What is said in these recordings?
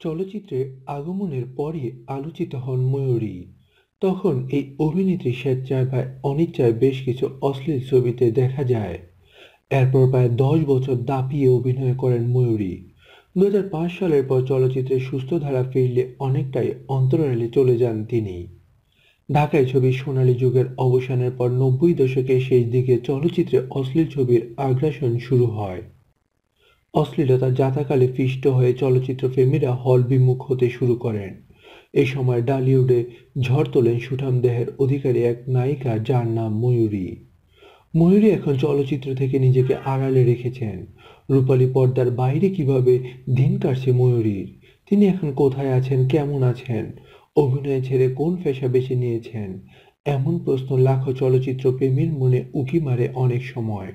চলচ্চিত্রে আগমনের পরই আলোচিত হন ময়ূরী। তখন এই অভিনেত্রী স্বেচ্ছায় বা অনিচ্ছায় বেশ কিছু অশ্লীল ছবিতে দেখা যায়। এরপর প্রায় দশ বছর দাপিয়ে অভিনয় করেন ময়ূরী। দু হাজার পাঁচ সালের পর চলচ্চিত্রে সুস্থ ধারা ফিরলে অনেকটাই অন্তরালে চলে যান তিনি। ঢাকায় ছবির সোনালী যুগের অবসানের পর নব্বই দশকের শেষ দিকে চলচ্চিত্রে অশ্লীল ছবির আগ্রাসন শুরু হয়। অশ্লীলতা যাতাকালে পিষ্ট হয়ে চলচ্চিত্র প্রেমীরা হল বিমুখ হতে শুরু করেন। এ সময় ডালিউডে ঝড় তোলেন সুঠাম দেহের অধিকারী এক নায়িকা যার নাম ময়ূরী। ময়ূরী এখন চলচ্চিত্র থেকে নিজেকে আড়ালে রেখেছেন। রূপালী পর্দার বাইরে কীভাবে দিন কাটছে ময়ূরীর? তিনি এখন কোথায় আছেন, কেমন আছেন? অভিনয় ছেড়ে কোন পেশা বেছে নিয়েছেন? এমন প্রশ্ন লাখো চলচ্চিত্র প্রেমীর মনে উকি মারে অনেক সময়।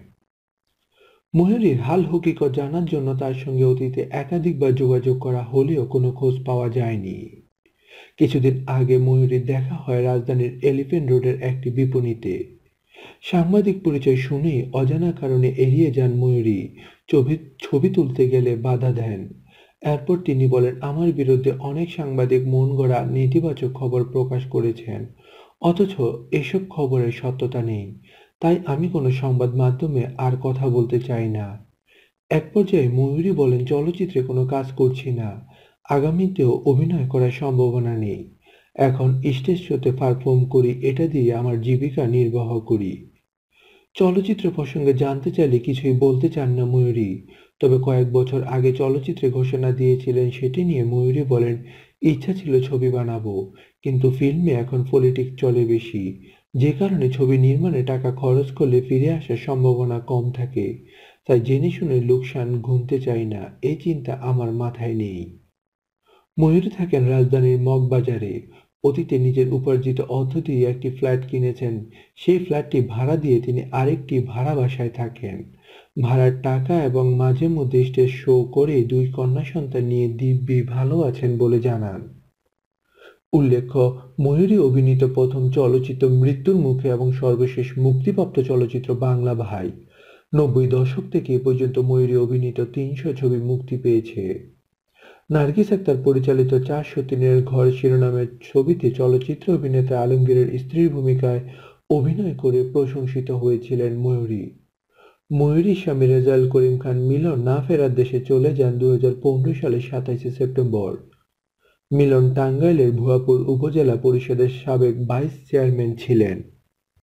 ময়ূরীর হাল হকিকত জানার জন্য তার সঙ্গে অতীতে একাধিকবার যোগাযোগ করা হলেও কোনো খোঁজ পাওয়া যায়নি। কিছুদিন আগে ময়ূরীর দেখা হয় রাজধানীর এলিফেন্ট রোডের একটি বিপণীতে। সাংবাদিক পরিচয় শুনেই অজানা কারণে এড়িয়ে যান ময়ূরী ছবি ছবি তুলতে গেলে বাধা দেন। এরপর তিনি বলেন, আমার বিরুদ্ধে অনেক সাংবাদিক মন গড়া নেতিবাচক খবর প্রকাশ করেছেন, অথচ এসব খবরের সত্যতা নেই। তাই আমি কোনো সংবাদ মাধ্যমে আর কথা বলতে চাই না। এক পর্যায়ে ময়ূরী বলেন, চলচ্চিত্রে কোনো কাজ করছি না। আগামীতেও অভিনয় করার সম্ভাবনা নেই। এখন স্টেজ শোতে পারফর্ম করি, এটা দিয়ে আমার জীবিকা নির্বাহ করি। চলচ্চিত্র প্রসঙ্গে জানতে চাইলে কিছুই বলতে চান না ময়ূরী। তবে কয়েক বছর আগে চলচ্চিত্রে ঘোষণা দিয়েছিলেন, সেটি নিয়ে ময়ূরী বলেন ইচ্ছা ছিল ছবি বানাবো, কিন্তু ফিল্মে এখন পলিটিক্স চলে বেশি। যে কারণে ছবি নির্মাণে টাকা খরচ করলে ফিরে আসার সম্ভাবনা কম থাকে। তাই জেনে শুনে লোকসান গুনতে চাই না, এই চিন্তা আমার মাথায় নেই। ময়ূর থাকেন রাজধানীর মগবাজারে। অতীতে নিজের উপার্জিত অর্থ দিয়ে একটি ফ্ল্যাট কিনেছেন। সেই ফ্ল্যাটটি ভাড়া দিয়ে তিনি আরেকটি ভাড়া বাসায় থাকেন। ভাড়ার টাকা এবং মাঝে মধ্যে স্টেজ শো করে দুই কন্যা সন্তান নিয়ে দিব্যি ভালো আছেন বলে জানান। উল্লেখ্য, ময়ূরী অভিনীত প্রথম চলচ্চিত্র মৃত্যুর মুখে এবং সর্বশেষ মুক্তিপ্রাপ্ত চলচ্চিত্র বাংলা ভাই। নব্বই দশক থেকে এ পর্যন্ত ময়ূরী অভিনীত তিনশো ছবি মুক্তি পেয়েছে। নার্গিস আক্তার পরিচালিত চারশো তিনের ঘর শিরোনামের ছবিতে চলচ্চিত্র অভিনেতা আলমগীরের স্ত্রীর ভূমিকায় অভিনয় করে প্রশংসিত হয়েছিলেন ময়ূরী। ময়ূরীর স্বামী রেজাল করিম খান মিলন না ফেরার দেশে চলে যান দুই হাজার পনেরো সালের সাতাইশে সেপ্টেম্বর। মিলন টাঙ্গাইলের ভুয়াপুর উপজেলা পরিষদের সাবেক ভাইস চেয়ারম্যান ছিলেন।